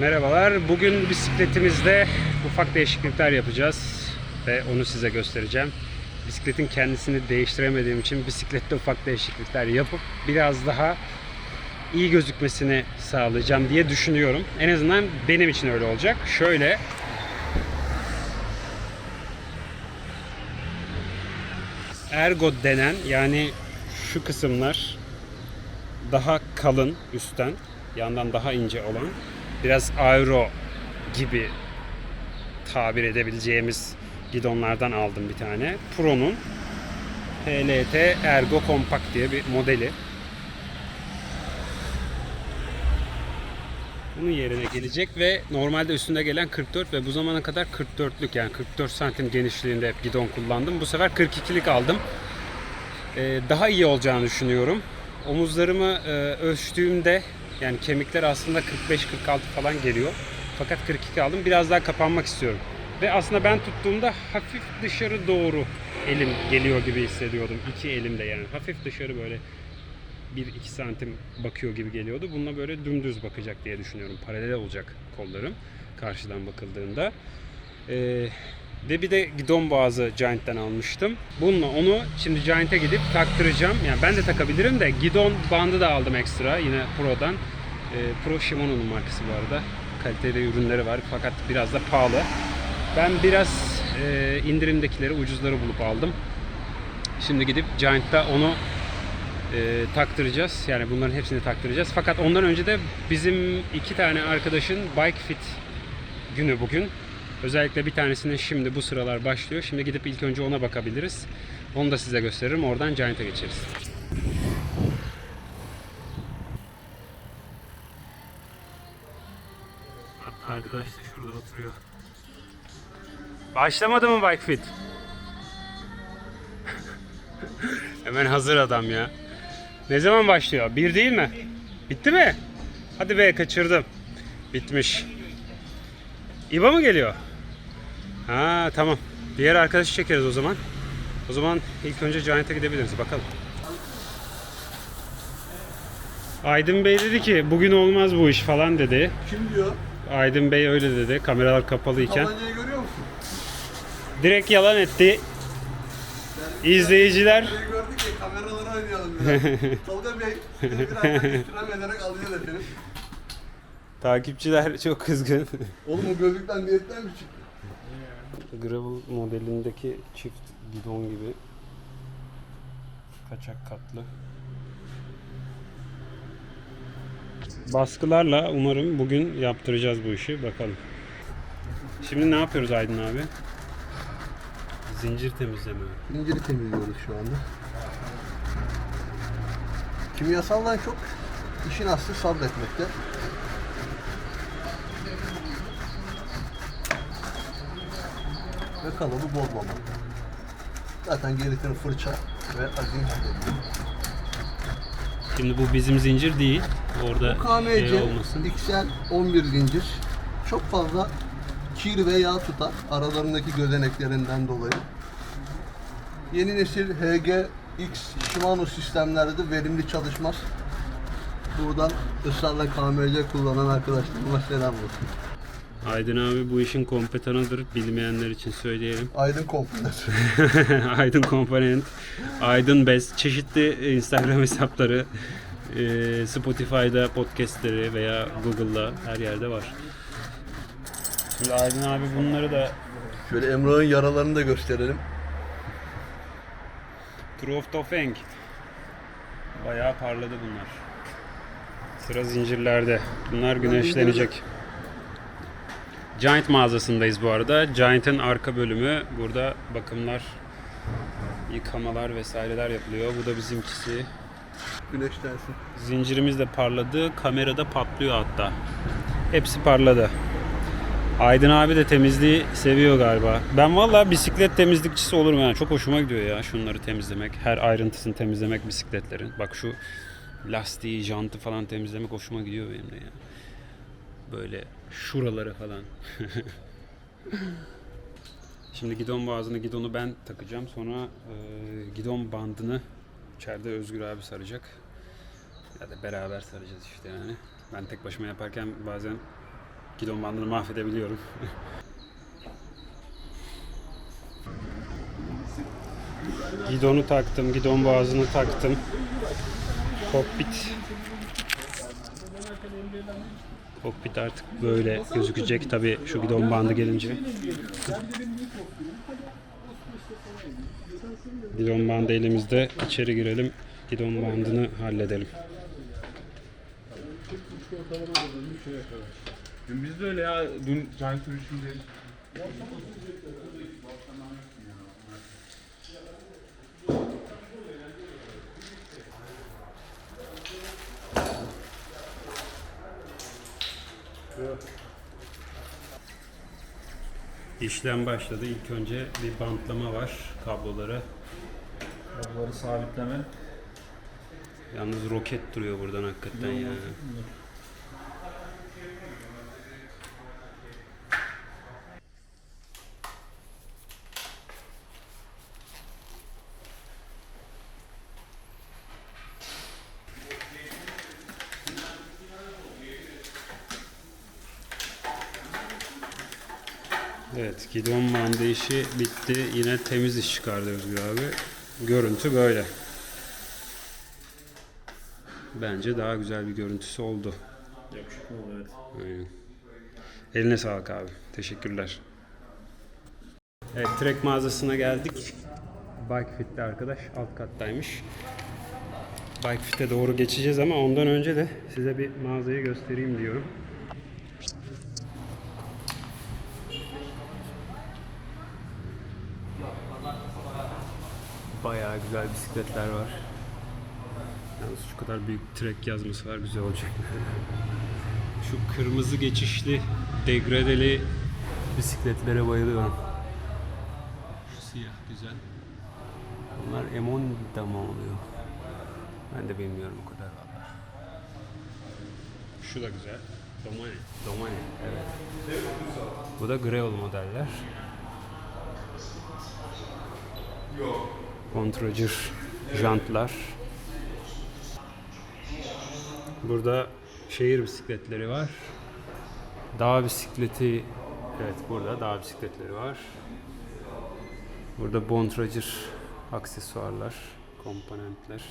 Merhabalar. Bugün bisikletimizde ufak değişiklikler yapacağız ve onu size göstereceğim. Bisikletin kendisini değiştiremediğim için bisiklette ufak değişiklikler yapıp biraz daha iyi gözükmesini sağlayacağım diye düşünüyorum. En azından benim için öyle olacak. Şöyle ergo denen yani şu kısımlar daha kalın üstten yandan daha ince olan biraz aero gibi tabir edebileceğimiz gidonlardan aldım bir tane. Pro'nun PLT Ergo Compact diye bir modeli. Bunun yerine gelecek ve normalde üstünde gelen 44 ve bu zamana kadar 44'lük yani 44 santim genişliğinde hep gidon kullandım. Bu sefer 42'lik aldım. Ee, daha iyi olacağını düşünüyorum. Omuzlarımı e, ölçtüğümde yani kemikler aslında 45-46 falan geliyor. Fakat 42 aldım. Biraz daha kapanmak istiyorum. Ve aslında ben tuttuğumda hafif dışarı doğru elim geliyor gibi hissediyordum. İki elimde yani. Hafif dışarı böyle 1-2 santim bakıyor gibi geliyordu. Bununla böyle dümdüz bakacak diye düşünüyorum. Paralel olacak kollarım karşıdan bakıldığında. Ee, ve bir de gidon boğazı Giant'ten almıştım. Bununla onu şimdi Giant'e gidip taktıracağım. Yani ben de takabilirim de gidon bandı da aldım ekstra yine Pro'dan. Ee, Pro Shimano'nun markası bu arada. Kaliteli ürünleri var fakat biraz da pahalı. Ben biraz e, indirimdekileri ucuzları bulup aldım. Şimdi gidip Giant'ta onu e, taktıracağız. Yani bunların hepsini taktıracağız. Fakat ondan önce de bizim iki tane arkadaşın Bike Fit günü bugün. Özellikle bir tanesinin şimdi bu sıralar başlıyor. Şimdi gidip ilk önce ona bakabiliriz. Onu da size gösteririm. Oradan Giant'a geçeriz. Arkadaş da şurada oturuyor. Başlamadı mı Bike Fit? Hemen hazır adam ya. Ne zaman başlıyor? Bir değil mi? Bitti mi? Hadi be kaçırdım. Bitmiş. İba mı geliyor? Ha tamam. Diğer arkadaşı çekeriz o zaman. O zaman ilk önce Giant'a gidebiliriz. Bakalım. Aydın Bey dedi ki bugün olmaz bu iş falan dedi. Kim diyor? Aydın Bey öyle dedi. Kameralar kapalıyken. Tabancayı görüyor musun? Direkt yalan etti. İzleyiciler Beni gördük ya kameraları oynayalım biraz. Tolga Bey seni bir anda istirham ederek alıyor efendim. takipçiler çok kızgın. Oğlum o gözlükten niyetten mi çıktı? Gravel modelindeki çift gidon gibi kaçak katlı. Baskılarla umarım bugün yaptıracağız bu işi. Bakalım. Şimdi ne yapıyoruz Aydın abi? Zincir temizleme. İnciri temizliyoruz şu anda. Kimyasaldan çok işin aslı sabretmekte. Ve kalıbı bozmamak. Zaten gerisini fırça ve azim. Şimdi bu bizim zincir değil. Orada Bu KMC şey olmasın. XL 11 zincir çok fazla kir ve yağ tutar aralarındaki gözeneklerinden dolayı. Yeni nesil HGX Shimano sistemlerde de verimli çalışmaz. Buradan ısrarla KMC kullanan arkadaşlarıma selam olsun. Aydın abi bu işin kompetanıdır. Bilmeyenler için söyleyelim. Aydın komponent. Aydın Komponent, Aydın Bez, çeşitli Instagram hesapları, e, Spotify'da podcastleri veya Google'da her yerde var. Şimdi Aydın abi bunları da Şöyle Emrah'ın yaralarını da gösterelim. True of Feng. Bayağı parladı bunlar. Sıra zincirlerde. Bunlar güneşlenecek. Giant mağazasındayız bu arada. Giant'ın arka bölümü. Burada bakımlar, yıkamalar vesaireler yapılıyor. Bu da bizimkisi. Güneşlensin. Zincirimiz de parladı. Kamerada patlıyor hatta. Hepsi parladı. Aydın abi de temizliği seviyor galiba. Ben vallahi bisiklet temizlikçisi olurum yani. Çok hoşuma gidiyor ya şunları temizlemek. Her ayrıntısını temizlemek bisikletlerin. Bak şu lastiği, jantı falan temizlemek hoşuma gidiyor benim de ya. Böyle şuraları falan. Şimdi gidon boğazını, gidonu ben takacağım. Sonra e, gidon bandını içeride Özgür abi saracak. Ya da beraber saracağız işte yani. Ben tek başıma yaparken bazen Gidon bandını mahvedebiliyorum. Gidonu taktım, gidon boğazını taktım. Kokpit. Kokpit artık böyle gözükecek tabi şu gidon bandı gelince. Gidon bandı elimizde. içeri girelim. Gidon bandını halledelim. Dün biz de öyle ya. Dün can sürüşünde. İşlem başladı. İlk önce bir bantlama var kabloları. Kabloları sabitleme. Yalnız roket duruyor buradan hakikaten ya. Evet, gidon işi bitti. Yine temiz iş çıkardı Özgür abi. Görüntü böyle. Bence daha güzel bir görüntüsü oldu. Yakışıklı oldu evet. Aynen. Eline sağlık abi. Teşekkürler. Evet, trek mağazasına geldik. Bike Fit'te arkadaş alt kattaymış. Bike Fit'e doğru geçeceğiz ama ondan önce de size bir mağazayı göstereyim diyorum. Bayağı güzel bisikletler var. Yalnız şu kadar büyük trek yazması var güzel olacak. Şu kırmızı geçişli degradeli bisikletlere bayılıyorum. Şu siyah güzel. Bunlar Emonda mı oluyor? Ben de bilmiyorum o kadar valla. Şu da güzel. Domane. Domane evet. Bu da Gravel modeller. Kontracır jantlar. Burada şehir bisikletleri var. Dağ bisikleti evet burada dağ bisikletleri var. Burada Bontrager aksesuarlar, komponentler.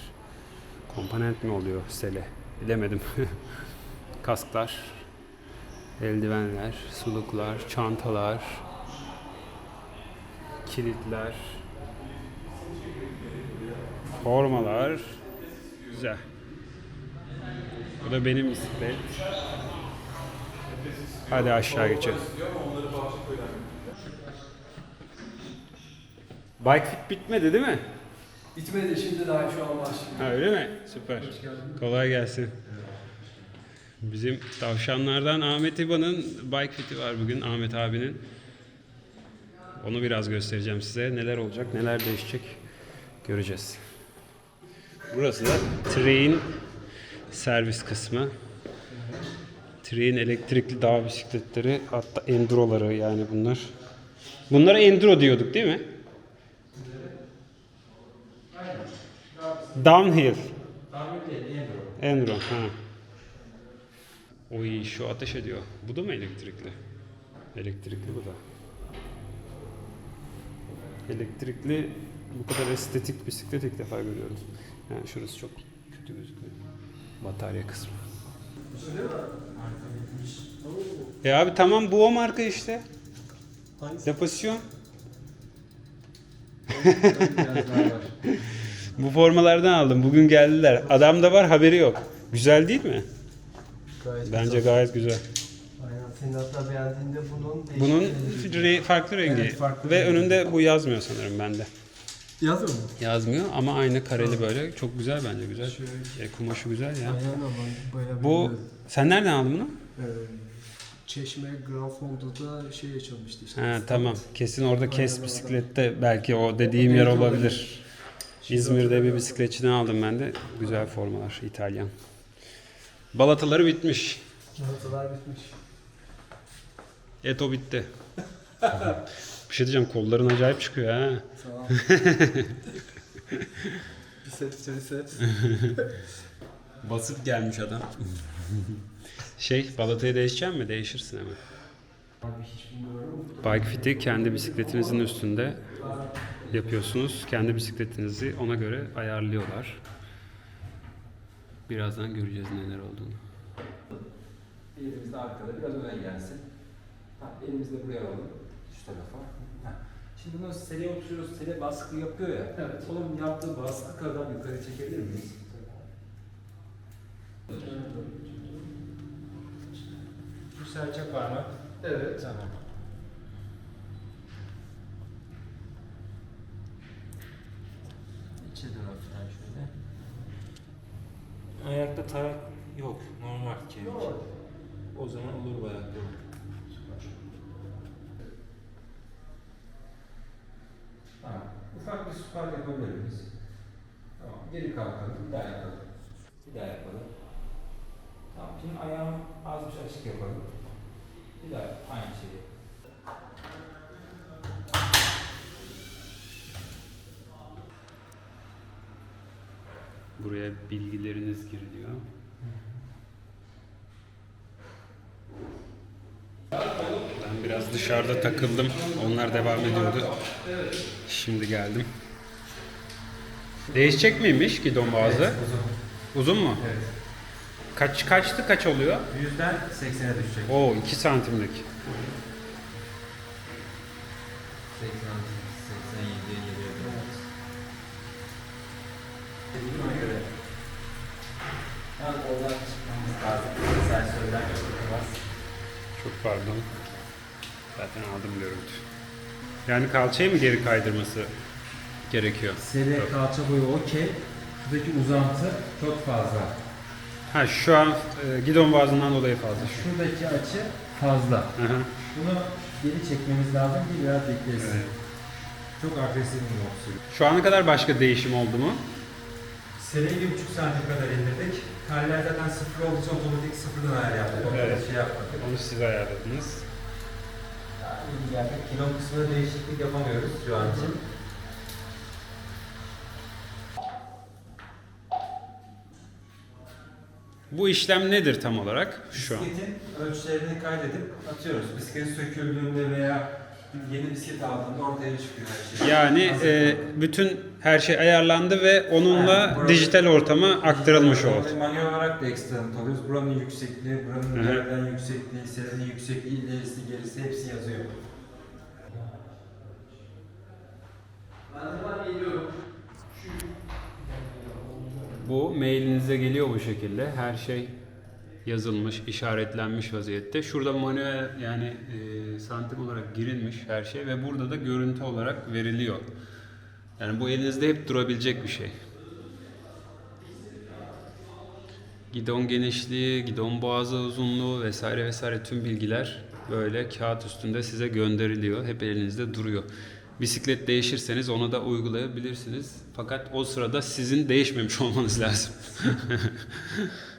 Komponent mi oluyor sele? Bilemedim. Kasklar, eldivenler, suluklar, çantalar, kilitler, formalar. Güzel. Bu da benim bisiklet. Hadi aşağı geçelim. Bike fit bitmedi değil mi? Bitmedi şimdi daha şu an başlıyor. Ha, öyle mi? Süper. Kolay gelsin. Bizim tavşanlardan Ahmet İba'nın bike fit'i var bugün Ahmet abinin. Onu biraz göstereceğim size. Neler olacak, neler değişecek göreceğiz. Burası da train servis kısmı. Train elektrikli dağ bisikletleri hatta enduroları yani bunlar. Bunlara enduro diyorduk değil mi? Downhill. Enduro. Ha. Oy şu ateş ediyor. Bu da mı elektrikli? Elektrikli bu da. Elektrikli bu kadar estetik bisiklet ilk defa görüyorum. Yani şurası çok kötü gözüküyor. Batarya kısmı. E abi tamam bu o marka işte. Hangisi? Depozisyon. Bu formalardan aldım. Bugün geldiler. Adamda var haberi yok. Güzel değil mi? Gayet Bence güzel. gayet güzel. Aynen. Senin hatta beğendiğinde bunun Bunun re- farklı rengi Evet, farklı ve rengi. önünde bu yazmıyor sanırım bende. Yazıyor mu? Yazmıyor ama aynı kareli böyle. Çok güzel bence güzel. Şöyle. E, kumaşı güzel ya. Aynen ama bayağı Bu bir- sen nereden aldın bunu? Ee, Çeşme Grand Fondo'da şey açılmıştı işte. Ha tamam. Kesin orada kes bisiklette belki o dediğim yer Belki olabilir. Şimdi İzmir'de bir bisikletçiden aldım ben de. Güzel formalar İtalyan. Balataları bitmiş. Çantalar bitmiş. Eto bitti. bir şey diyeceğim kolların acayip çıkıyor ha. Sağ ol. bir set bir set. Basıp gelmiş adam. Şey balatayı değişecek mi? Değişirsin hemen. Bike fit'i kendi bisikletinizin üstünde yapıyorsunuz. Kendi bisikletinizi ona göre ayarlıyorlar. Birazdan göreceğiz neler olduğunu. Elimiz de arkada biraz öne gelsin. Ha, elimizi de buraya alalım. Şu tarafa. Ha. Şimdi bunu sele oturuyoruz, sele baskı yapıyor ya. Evet. Onun yaptığı baskı kadar yukarı çekebilir miyiz? Şu serçe parmak. Evet. Tamam. İçe doğru hafiften şöyle. Ayakta tarak yok. Normal kemik. O zaman olur bu ayakkabı. Tamam. Squat yapabilir miyiz? Tamam. Geri kalkalım. Bir daha yapalım. Bir daha yapalım. Tamam. Şimdi ayağımı az bir şey açık yapalım. Bir daha aynı şeyi. Buraya bilgileriniz giriliyor. Ben biraz dışarıda takıldım. Onlar devam ediyordu. Şimdi geldim. Değişecek miymiş gidon boğazı? Uzun mu? Evet. Kaç kaçtı kaç oluyor? Yüzden 80'e düşecek. Oo 2 santimlik. 80, 87'ye geliyor. Dediğime göre. Yani oradan çıkmamız lazım. Sensörler yapılmaz. Çok pardon. Zaten aldım görüntü. Yani kalçayı mı geri kaydırması gerekiyor? Sele kalça boyu okey. Şuradaki uzantı çok fazla. Ha şu an e, gidon boğazından dolayı fazla şu. Şuradaki açı fazla. Hı hı. Bunu geri çekmemiz lazım ki biraz beklesin. Evet. Çok agresif bir boksör. Şu ana kadar başka değişim oldu mu? Seleyi bir buçuk santim kadar indirdik. Kaller zaten sıfır olduğu için otomatik sıfırdan ayar yaptık. Evet. şey yapmadık. Onu siz ayarladınız. Yani yani kilo kısmında değişiklik yapamıyoruz şu an için. Bu işlem nedir tam olarak şu an? Bisikletin ölçülerini kaydedip atıyoruz. Bisiklet söküldüğünde veya yeni bisiklet aldığında ortaya çıkıyor her şey. Yani Hazır. e, bütün her şey ayarlandı ve onunla Aynen, dijital ortama aktarılmış oldu. Manuel olarak da ekstra not alıyoruz. Buranın yüksekliği, buranın Hı hı. yerden yüksekliği, selenin yüksekliği, ilerisi, gerisi hepsi yazıyor. Bu mailinize geliyor bu şekilde. Her şey yazılmış, işaretlenmiş vaziyette. Şurada manuel yani e, santim olarak girilmiş her şey ve burada da görüntü olarak veriliyor. Yani bu elinizde hep durabilecek bir şey. Gidon genişliği, gidon boğazı uzunluğu vesaire vesaire tüm bilgiler böyle kağıt üstünde size gönderiliyor. Hep elinizde duruyor. Bisiklet değişirseniz onu da uygulayabilirsiniz. Fakat o sırada sizin değişmemiş olmanız lazım.